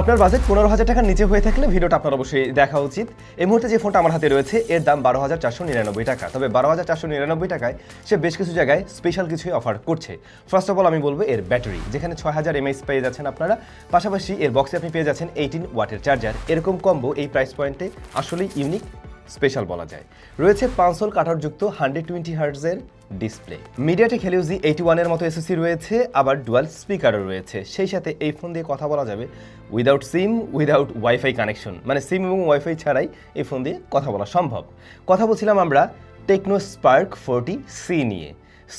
আপনার বাজেট পনেরো হাজার টাকার নিচে হয়ে থাকলে ভিডিওটা আপনার অবশ্যই দেখা উচিত। এই মুহূর্তে যে ফোনটা আমার হাতে রয়েছে, এর দাম বারো হাজার চারশো নিরানব্বই টাকা। তবে বারো হাজার চারশো নিরানব্বই টাকায় সে বেশ কিছু জায়গায় স্পেশাল কিছুই অফার করছে। ফার্স্ট অফ অল আমি বলব এর ব্যাটারি যেখানে ছয় হাজার এমএস পেয়ে যাচ্ছেন আপনারা। পাশাপাশি এর বক্সে আপনি পেয়ে যাচ্ছেন এইটিন ওয়াটের চার্জার এরকম কম্বো এই প্রাইস পয়েন্টে আসলেই ইউনিক স্পেশাল বলা যায়। রয়েছে পাঁচশোল কাঠারযুক্ত hundred twenty হার্টজের display. MediaTek helio G eighty ওয়ানের মতো এসএসসি রয়েছে, আবার ডুয়াল স্পিকারও রয়েছে। সেই সাথে এই ফোন দিয়ে কথা বলা যাবে without SIM without wifi connection মানে সিম এবং ওয়াইফাই ছাড়াই এই ফোন দিয়ে কথা বলা সম্ভব। কথা বলছিলাম আমরা টেকনো স্পার্ক ফোরটি সি নিয়ে।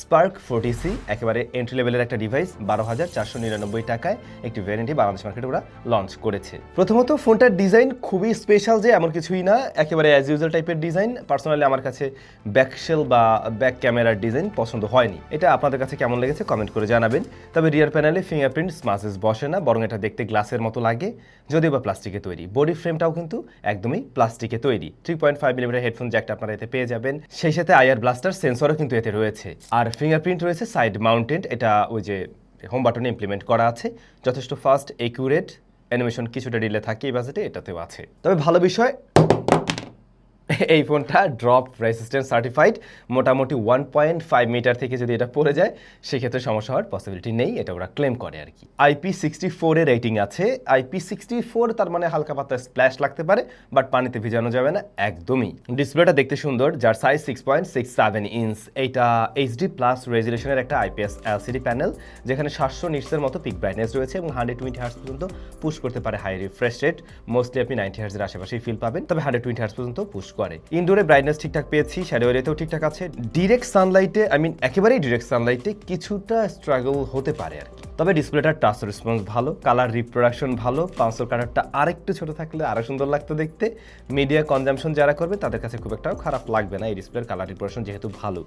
স্পার্ক ফোরটি সি একেবারে এন্ট্রি লেভেলের একটা ডিভাইস বারো হাজার চারশো নিরানব্বই টাকায় একটি ভ্যারেন্টি বাংলাদেশ মার্কেটে ওরা লঞ্চ করেছে। প্রথমত, ফোনটার ডিজাইন খুবই স্পেশাল যে এমন কিছুই না, একেবারে অ্যাজ ইউজাল টাইপের ডিজাইন পার্সোনালি আমার কাছে ব্যাকশেল বা ব্যাক ক্যামেরার ডিজাইন পছন্দ হয়নি। এটা আপনাদের কাছে কেমন লেগেছে কমেন্ট করে জানাবেন। তবে রিয়ার প্যানেলে ফিঙ্গারপ্রিন্ট স্মাসেস বসে না, বরং এটা দেখতে গ্লাসের মতো লাগে, যদিও বা প্লাস্টিকে তৈরি। বডি ফ্রেমটাও কিন্তু একদমই প্লাস্টিকে তৈরি। Three point five millimetre headphone জ্যাকটা আপনারা এতে পেয়ে যাবেন। সেই সাথে আইআর ব্লাস্টার সেন্সরও কিন্তু এতে রয়েছে। আর ফিঙ্গারপ্রিন্ট রয়েছে সাইড মাউন্টেন্ট এটা ওই যে হোম বাটনে ইমপ্লিমেন্ট করা আছে। যথেষ্ট ফাস্ট একিউরেট অ্যানিমেশন কিছুটা ডিলে থাকে এই বাজেটে এটাতেও আছে। তবে ভালো বিষয় এই ফোনটা ড্রপ রেসিস্ট্যান্স সার্টিফাইড মোটামুটি ওয়ান পয়েন্ট ফাইভ মিটার থেকে যদি এটা পড়ে যায়, সেক্ষেত্রে সমস্যা হওয়ার পসিবিলিটি নেই, এটা ওরা ক্লেম করে আর কি। আইপি সিক্সটি ফোরের রেটিং আছে। আইপি সিক্সটি ফোর তার মানে হালকা পাতলা স্প্ল্যাশ লাগতে পারে বাট পানিতে ভিজানো যাবে না, একদমই। ডিসপ্লেটা দেখতে সুন্দর, যার size six point six seven inch এইটা এইচডি প্লাস রেজুলেশনের একটা আইপিএস এলসিডি প্যানেল যেখানে সাতশো নিটসের মতো পিক ব্রাইটনেস রয়েছে এবং হান্ড্রেড টোয়েন্টি হার্স পর্যন্ত পুশ করতে পারে হাই রিফ্রেশ রেট মোস্টলি আপনি নাইনটি হার্সের আশেপাশেই ফিল পাবেন, তবে হান্ড্রেড টোয়েন্টি হার্স পর্যন্ত পুশ করে। ইনডোরে ব্রাইটনেস ঠিকঠাক পেয়েছি শ্যাডো এরিয়াতেও ঠিকঠাক আছে। ডিরেক্ট সানলাইটে আই মিন একেবারেই ডিরেক্ট সানলাইটে কিছুটা স্ট্রাগল হতে পারে আর কি। তবে ডিসপ্লেটার টাচ রেসপন্স ভালো কালার রিপ্রোডাকশন ভালো পাঁচশোর কালারটা আরেকটু ছোট থাকলে আরও সুন্দর লাগতো দেখতে। মিডিয়া কনজামশন যারা করবে, তাদের কাছে খুব একটা খারাপ লাগবে না। এই ডিসপ্লের কালার রিপ্রোডাকশন যেহেতু ভালো,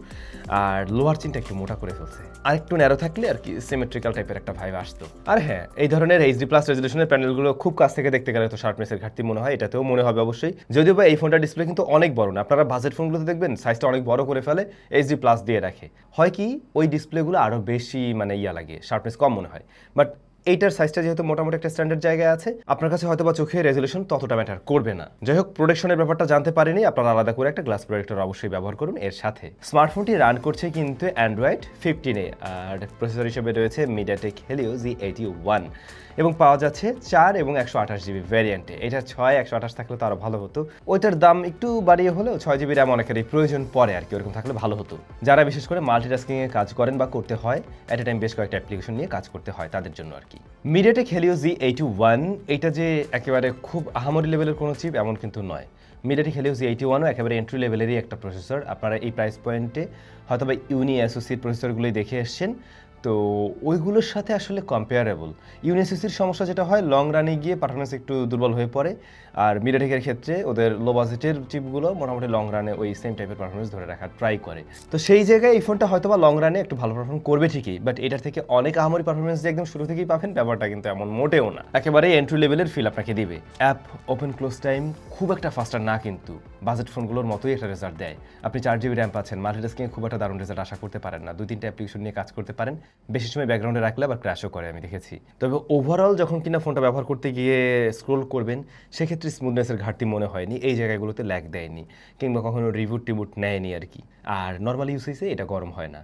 আর লোয়ার চিনটা একটু মোটা করে ফেলছে। আর একটু ন্যারো থাকলে আর কি সিমেট্রিক্যাল টাইপের একটা ভাইব আসতো। আর হ্যাঁ এই ধরনের এইচডি প্লাস রেজলিউশনের প্যানেলগুলো খুব কাছ থেকে দেখতে গেলে তো শার্পনেসের ঘাটতি মনে হয়, এটাতেও মনে হবে অবশ্যই। যদিও বা এই ফোনটার ডিসপ্লে কিন্তু অনেক বড় না। আপনারা বাজেট ফোনগুলোতে দেখবেন সাইজটা অনেক বড় করে ফেলে এইচডি প্লাস দিয়ে রাখে। হয় কি, ওই ডিসপ্লেগুলো আরও বেশি মানে ইয়া লাগে শার্পনেস কম মনে হয়। বাট এইটার সাইজটা যেহেতু মোটামুটি একটা স্ট্যান্ডার্ড জায়গায় আছে, আপনার কাছে হয়তো বা চোখে রেজলিউশন ততটা ম্যাটার করবে না। যাই হোক প্রোটেকশনের ব্যাপারটা জানতে পারেনি, আপনারা আলাদা করে একটা গ্লাস প্রোটেক্টর অবশ্যই ব্যবহার করুন এর সাথে। স্মার্টফোনটি রান করছে কিন্তু অ্যান্ড্রয়েড ফিফটিনে আর প্রসেসর হিসেবে রয়েছে MediaTek Helio G eighty one এবং পাওয়া যাচ্ছে চার এবং একশো আঠাশ জিবি ভ্যারিয়েন্টে এটা ছয়, একশো আঠাশ থাকলে তো আরও ভালো হতো। ওইটার দাম একটু বাড়িয়ে হলেও ছয় জিবি র্যাম অনেকেরই প্রয়োজন পড়ে আর কি, ওরকম থাকলে ভালো হতো। যারা বিশেষ করে মাল্টিটাস্কিংয়ে কাজ করেন বা করতে হয় অ্যাট এ টাইম বেশ কয়েকটা অ্যাপ্লিকেশন নিয়ে কাজ করতে হয় তাদের জন্য আর কি। MediaTek Helio G eighty one এটা যে একেবারে খুব আহামরি লেভেলের কোনো চিপ এমন কিন্তু নয়। মিডিয়াটেক হেলিও জি এইটি ওয়ানও একেবারে এন্ট্রি লেভেলেরই একটা প্রসেসর আপনারা এই প্রাইস পয়েন্টে হয়তো বা ইউনি অ্যাসোসিয়েট প্রসেসরগুলোই দেখে এসছেন। তো ওইগুলোর সাথে আসলে কম্পেয়ারেবল ইউনিএসএসির সমস্যা যেটা হয় লং রানে গিয়ে পারফরমেন্স একটু দুর্বল হয়ে পড়ে। আর মিডিয়াটেকের ক্ষেত্রে ওদের লো বাজেটের চিপগুলো মোটামুটি লং রানে ওই সেম টাইপের পারফরমেন্স ধরে রাখার ট্রাই করে। তো সেই জায়গায় এই ফোনটা হয়তো বা লং রানে একটু ভালো পারফর্ম করবে ঠিকই বাট এটার থেকে অনেক আহামরি পারফরমেন্স যে একদম শুরু থেকেই পাবেন ব্যাপারটা কিন্তু এমন মোটেও না। একেবারে এন্ট্রি লেভেলের ফিল আপনাকে দিবে। অ্যাপ ওপেন ক্লোজ টাইম খুব একটা ফাস্টার না কিন্তু বাজেট ফোনগুলোর মতোই একটা রেজাল্ট দেয়। আপনি চার জিবি র্যাম পাচ্ছেন মাল্টিটাস্কিংয়ে খুব একটা দারুণ রেজাল্ট আশা করতে পারেন না। দুই তিনটা অ্যাপ্লিকেশন নিয়ে কাজ করতে পারেন, বেশি সময় ব্যাকগ্রাউন্ডে রাখলে আবার ক্র্যাশও করে আমি দেখেছি। তবে ওভারঅল যখন কিনা ফোনটা ব্যবহার করতে গিয়ে স্ক্রোল করবেন, সেক্ষেত্রে স্মুথনেসের ঘাটতি মনে হয়নি, এই জায়গাগুলোতে ল্যাগ দেয়নি, কিংবা কখনো রিবুট টিবুট নেয়নি আর কি। আর নর্মাল ইউসেজে এটা গরম হয় না।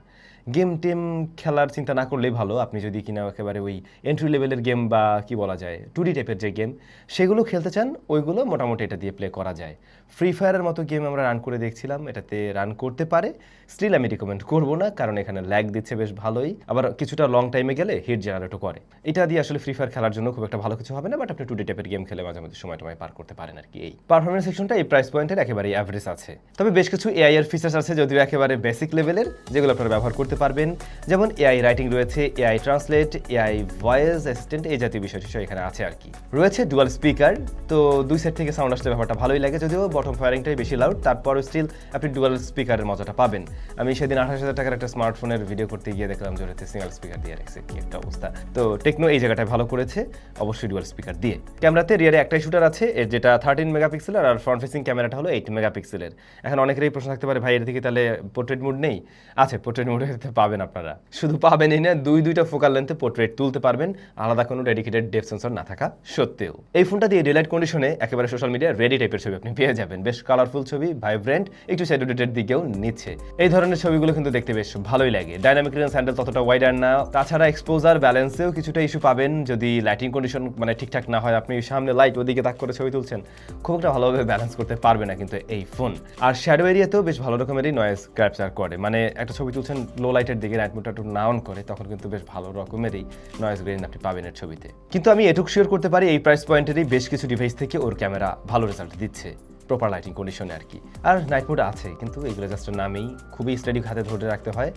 গেম টেম খেলার চিন্তা না করলেই ভালো, আপনি যদি কিনা একেবারে ওই এন্ট্রি লেভেলের গেম বা কি বলা যায় টু ডি টাইপের যে গেম সেগুলো খেলতে চান, ওইগুলো মোটামুটি এটা দিয়ে প্লে করা যায়। ফ্রি ফায়ারের মতো গেম আমরা রান করে দেখছিলাম, এটাতে রান করতে পারে স্টিল আমি রিকমেন্ড করব না, কারণ এখানে ল্যাগ দিচ্ছে বেশ ভালোই, আবার কিছুটা লং টাইমে গেলে হিট জেনারেটও করে। এটা দিয়ে আসলে ফ্রি ফায়ার খেলার জন্য খুব একটা ভালো কিছু হবে না বাট আপনি টু ডি টাইপের গেম খেলে মাঝে মাঝে সময় টময় পার করতে পারেন আর কি এই। পারফরমেন্স সেকশনটা এই প্রাইস পয়েন্টের একেবারে অ্যাভারেজ আছে। তবে বেশ কিছু এআই এর ফিচার্স আছে যদিও একেবারে বেসিক লেভেলের যেগুলো আপনারা ব্যবহার করতে পারবেন। যেমন এআই রাইটিং রয়েছে AI translate AI voice assistant এই জাতীয় বিষয় টিষয় এখানে আছে আর কি। রয়েছে ডুয়াল স্পিকার তো দুই সেট থেকে সাউন্ড আসলে ব্যাপারটা ভালোই লাগে যদিও বটম ফায়ারিংটাই বেশি লাউড তারপরও স্টিল আপনি ডুয়াল স্পিকারের মজাটা পাবেন। আমি সেদিন আঠাশ হাজার টাকার একটা স্মার্টফোনের ভিডিও করতে গিয়ে দেখলাম জোরেতে সিঙ্গেল স্পিকার দিয়ে রাখছে, কি একটা অবস্থা। তো টেকনো এই জায়গাটায় ভালো করেছে, অবশ্যই ডুয়াল স্পিকার দিয়ে। ক্যামেরাতে রিয়ারে একটাই শুটার আছে যেটা থার্টিন মেগাপিক্সেলের আর ফ্রন্ট ফেসিং ক্যামেরাটা হলো এইট মেগাপিক্সেলের এখন অনেকেরই প্রশ্ন থাকতে পারে, ভাই, এর দিকে তাহলে পোর্ট্রেট মুড নেই? আছে পোর্ট্রেট মুডে পাবেন আপনারা। শুধু পাবেনই না, দুই দুইটা ফোকাল লেন্থে পোর্ট্রেট তুলতে পারবেন, আলাদা কোনো ডেডিকেটেড ডেপ সেন্সর না থাকা সত্ত্বেও। এই ফোনটা দিয়ে ডিলাইট কন্ডিশনে একেবারে সোশ্যাল মিডিয়া রেডি টাইপের ছবি আপনি পেয়ে যাবেন। বেশ কালারফুল ছবি ভাইব্রেন্ট একটু স্যাডুডেটের দিকেও নিচ্ছে। এই ধরনের ছবিগুলো কিন্তু দেখতে বেশ ভালোই লাগে। ডাইনামিক রেঞ্জ হ্যান্ডেল ততটা ওয়াইডার না। তাছাড়া এক্সপোজার ব্যালেন্সেও কিছুটা ইস্যু পাবেন যদি লাইটিং কন্ডিশন মানে ঠিকঠাক না হয়। আপনি সামনে লাইট ওদিকে তাক করে ছবি তুলছেন, খুব একটা ভালোভাবে ব্যালেন্স করতে পারবে না কিন্তু এই ফোন আর শ্যাডো এরিয়াতেও বেশ ভালো রকমেরই নয়েজ ক্যাপচার করে। মানে একটা ছবি তুলছেন লো লাইটের দিকে নাইট মোডটা একটু নাউন করে, তখন কিন্তু বেশ ভালো রকমেরই নয়েজ গ্রেন আপনি পাবেন এর ছবিতে। কিন্তু আমি এটুক শিওর করতে পারি, এই প্রাইস পয়েন্টেরই বেশ কিছু ডিভাইস থেকে ওর ক্যামেরা ভালো রেজাল্ট দিচ্ছে প্রপার লাইটিং কন্ডিশনে আর কি। আর নাইট মোড আছে, কিন্তু এগুলো জাস্ট নামেই খুবই স্টাডি হাতে ধরে রাখতে হয়।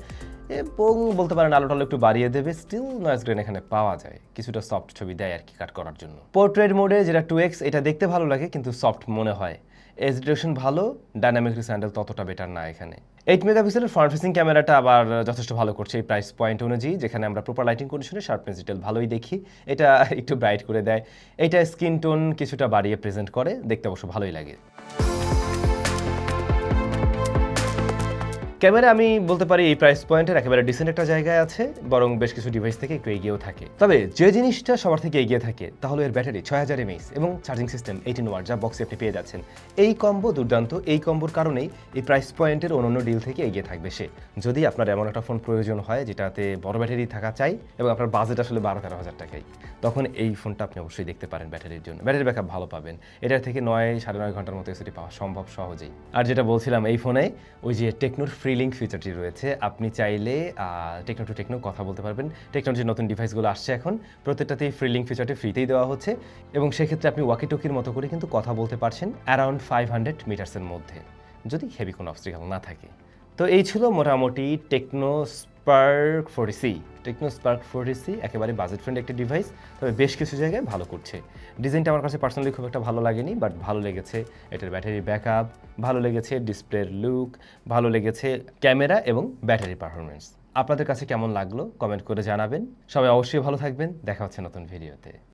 এবং বলতে পারেন আলো টালো একটু বাড়িয়ে দেবে। স্টিল নয়েজ গ্রেন এখানে পাওয়া যায়। কিছুটা সফট ছবি দেয় আর কি কাট করার জন্য। পোর্ট্রেট মোডে যেটা টু এক্স এটা দেখতে ভালো লাগে, কিন্তু সফট মনে হয়। এজুকেশন ভালো ডাইনামিক স্যান্ডেল ততটা বেটার না এখানে। এইট মেগাপিক্সেলের ফ্রন্ট ফেসিং ক্যামেরাটা আবার যথেষ্ট ভালো করছে এই প্রাইস পয়েন্ট অনুযায়ী, যেখানে আমরা প্রপার লাইটিং কন্ডিশনে শার্পনেস ডিটেল ভালোই দেখি। এটা একটু ব্রাইট করে দেয়। এটা স্কিন টোন কিছুটা বাড়িয়ে প্রেজেন্ট করে, দেখতে অবশ্য ভালোই লাগে। ক্যামেরা আমি বলতে পারি এই প্রাইস পয়েন্টের একেবারে ডিসেন্ট একটা জায়গায় আছে, বরং বেশ কিছু ডিভাইস থেকে একটু এগিয়েও থাকে। তবে যে জিনিসটা সবার থেকে এগিয়ে থাকে তাহলে এর ব্যাটারি, ছয় হাজার এমএইচ এবং চার্জিং সিস্টেম এইটিন ওয়াট যা বক্সে আপনি পেয়ে যাচ্ছেন। এই কম্বো দুর্দান্ত, এই কম্বোর কারণেই এই প্রাইস পয়েন্টের অন্যান্য ডিল থেকে এগিয়ে থাকবে সে। যদি আপনার এমন একটা ফোন প্রয়োজন হয়, যেটাতে বড় ব্যাটারি থাকা চাই এবং আপনার বাজেট আসলে বারো তেরো হাজার টাকাই, তখন এই ফোনটা আপনি অবশ্যই দেখতে পারেন ব্যাটারির জন্য। ব্যাটারি ব্যাকআপ ভালো পাবেন। এটার থেকে নয় সাড়ে নয় ঘণ্টার মতো এসিটি পাওয়া সম্ভব সহজেই। আর যেটা বলছিলাম এই ফোনে ওই যে টেকনোর লিঙ্ক ফিচারটি রয়েছে। আপনি চাইলে টেকনো টু টেকনো কথা বলতে পারবেন। টেকনোলজির নতুন ডিভাইসগুলো আসছে এখন। প্রত্যেকটাতেই ফ্রি লিঙ্ক ফিচারটি ফ্রিতেই দেওয়া হচ্ছে। এবং সেক্ষেত্রে আপনি ওয়াকি টকির মতো করে কিন্তু কথা বলতে পারছেন অ্যারাউন্ড ফাইভ হান্ড্রেড মিটার্সের মধ্যে, যদি হেভি কোনো অবস্ট্রিকাল না থাকে। তো এই ছিল মোটামুটি Tecno Spark forty C Tecno Spark forty C একেবারে বাজেট ফ্রেন্ড একটি ডিভাইস তবে বেশ কিছু জায়গায় ভালো করছে। ডিজাইনটা আমার কাছে পার্সোনালি খুব একটা ভালো লাগেনি বাট ভালো লেগেছে। এটার ব্যাটারি ব্যাকআপ ভালো লেগেছে ডিসপ্লের লুক ভালো লেগেছে ক্যামেরা এবং ব্যাটারি পারফরমেন্স আপনাদের কাছে কেমন লাগল? কমেন্ট করে জানাবেন। সবাই অবশ্যই ভালো থাকবেন। দেখা হচ্ছে নতুন ভিডিওতে